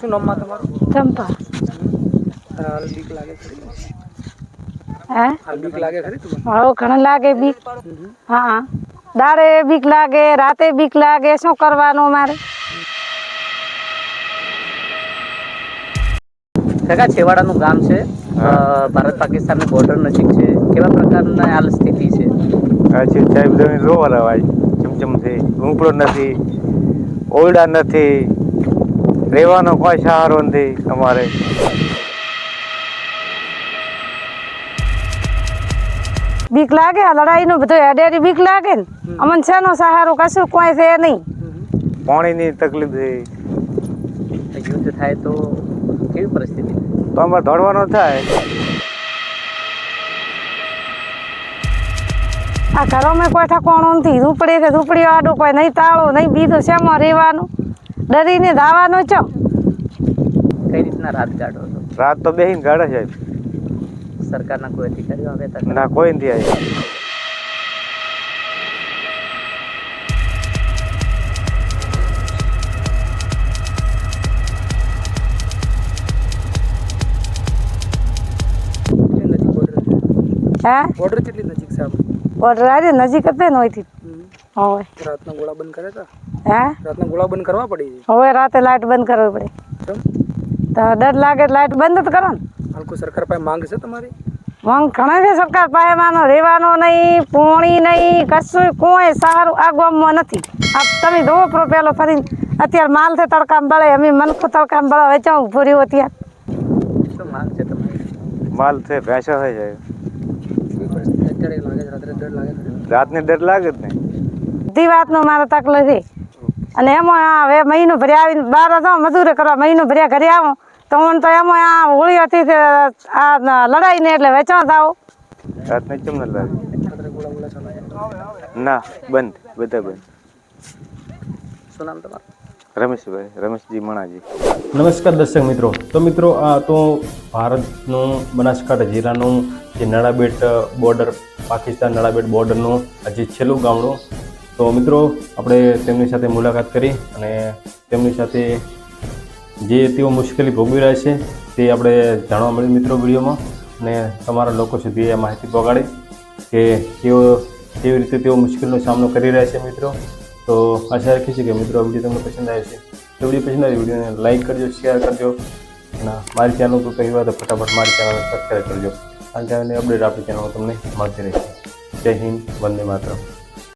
શું નામમાં તમારું? ચંપા. બીક લાગે ખરી? હે? બીક લાગે ખરી તમને? હવે ઘણા લાગે બીક. હા. દાડે બીક લાગે રાતે બીક લાગે. શું કરવાનું મારે? કાકા છેવાડાનું ગામ છે. ભારત પાકિસ્તાનની બોર્ડર નજીક છે. કેવા પ્રકારની હાલ સ્થિતિ છે? છે સાહેબ જમીન રોવર ચમચમ ચમચમથી ઘૂંપડો નથી. ઓરડા નથી. રહેવાનો કોઈ સહારો નથી અમારે. બીક લાગે આ લડાઈનું બધો એડેરી બીક લાગે ને? અમને શેનો સહારો કશું કોઈ છે નહીં. પાણીની તકલીફ છે. યુદ્ધ થાય તો કેવી પરિસ્થિતિ? તો અમારે દોડવાનો થાય. આ ઘરોમાં કોઈ ઠકોણું નથી. ઝૂંપડી છે ઝૂંપડી વાળું કોઈ નહીં તાળો નહીં બીજું શેમાં રહેવાનું? ડરીને ધાવાનો ચમ કઈ રીતના રાત કાઢો છો? રાત તો બેહીને ગાડે છે સરકારના કોઈ અધિકારીઓ આવે તક ના કોઈ નથી આવી હા નજીક બોર્ડર કેટલી નજીક છે આપણે ઓર્ડર આવી નજીક જ ને હોય રાતનો ગોળા બંધ કરે હતા? હે? રાતના ગોળા બંધ કરવા પડી હવે રાતે લાઈટ બંધ કરવી પડે. તો ડર લાગે લાઈટ બંધ જ કરો ને. હાલ સરકાર પાસે માંગ છે તમારી? માંગ ઘણા છે સરકાર પાસેમાંનો રહેવાનો નહીં પોણી નહીં કશું કોઈ સારું આ ગામમાં નથી. આ તમે જોવો પ્રો પેલો ફરીને અત્યારે માલ છે તડકામાં બળે અમે મનખો તડકામાં બળે હવે ચાં ઊભો રહ્યો અત્યારે. શું માંગ છે તમારી? માલ છે ભેંસો હોય જાય. રાતની ડર લાગે જ ને બધી વાતનો મારો તકલીફ છે. અને એમાં આ હવે મહિનો ભર્યા આવીને બહાર હતો મજૂરી કરવા મહિનો ભર્યા ઘરે આવો. તો હું તો એમાં આ હોળી હતી તે આ લડાઈ ને એટલે વેચાણ થાવ રાતને ચમ ન ના બંધ બધા બંધ. શું નામ તમારું? રમેશભાઈ રમેશજી મણાજી. નમસ્કાર દર્શક મિત્રો. તો મિત્રો આ તો ભારતનું બનાસકાંઠા જિલ્લાનું જે નળાબેટ બોર્ડર પાકિસ્તાન નળાબેટ બોર્ડરનું હજી છેલ્લું ગામડું તો મિત્રો, આપણે તેમની સાથે મુલાકાત કરી અને તેમની સાથે જે તેઓ મુશ્કેલી ભોગવી રહ્યા છે તે આપણે જાણવા મળ્યું મિત્રો વિડીયોમાં અને તમારા લોકો સુધી આ માહિતી પહોંચાડી કે તેઓ કેવી રીતે તેઓ મુશ્કેલીનો સામનો કરી રહ્યા છે મિત્રો. તો આશા રાખીએ છીએ કે મિત્રો આ વીડિયો તમને પસંદ આવે છે તો વીડિયો પસંદ આવે વિડીયોને લાઇક કરજો, શેર કરજો અને મારી ચેનલ પર કહી તો ફટાફટ મારી ચેનલ સબસ્ક્રાઈબ કરજો. કારણ કે અપડેટ આપણી ચેનલ તમને મળતી રહેશે. જય હિન્દ, વંદે માતરમ.